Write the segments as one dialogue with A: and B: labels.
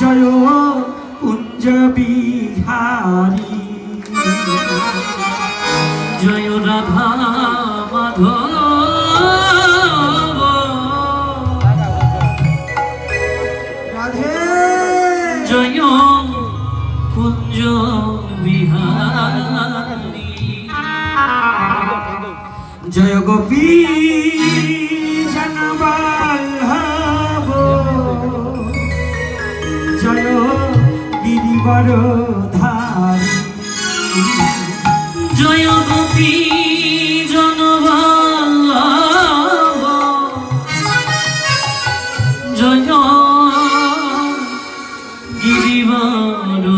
A: জয় কুঞ্জ বিহারী।
B: জয় রাধা মাধব।
A: রাধে।
B: জয় কুঞ্জ বিহারী।
A: জয় গোপী। গিরিবর ধারী
B: জয় গোপী জনবল্লভ জয় গিরিবরধারী।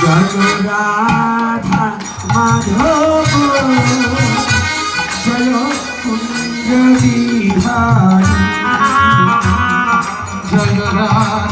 A: জয় রাধা মাধব। জয় কুঞ্জ বিহারী জয় রাধা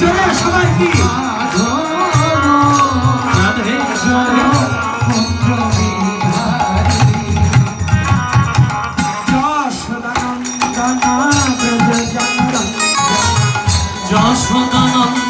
A: জোরে সবাই কি
B: যশোদানন্দ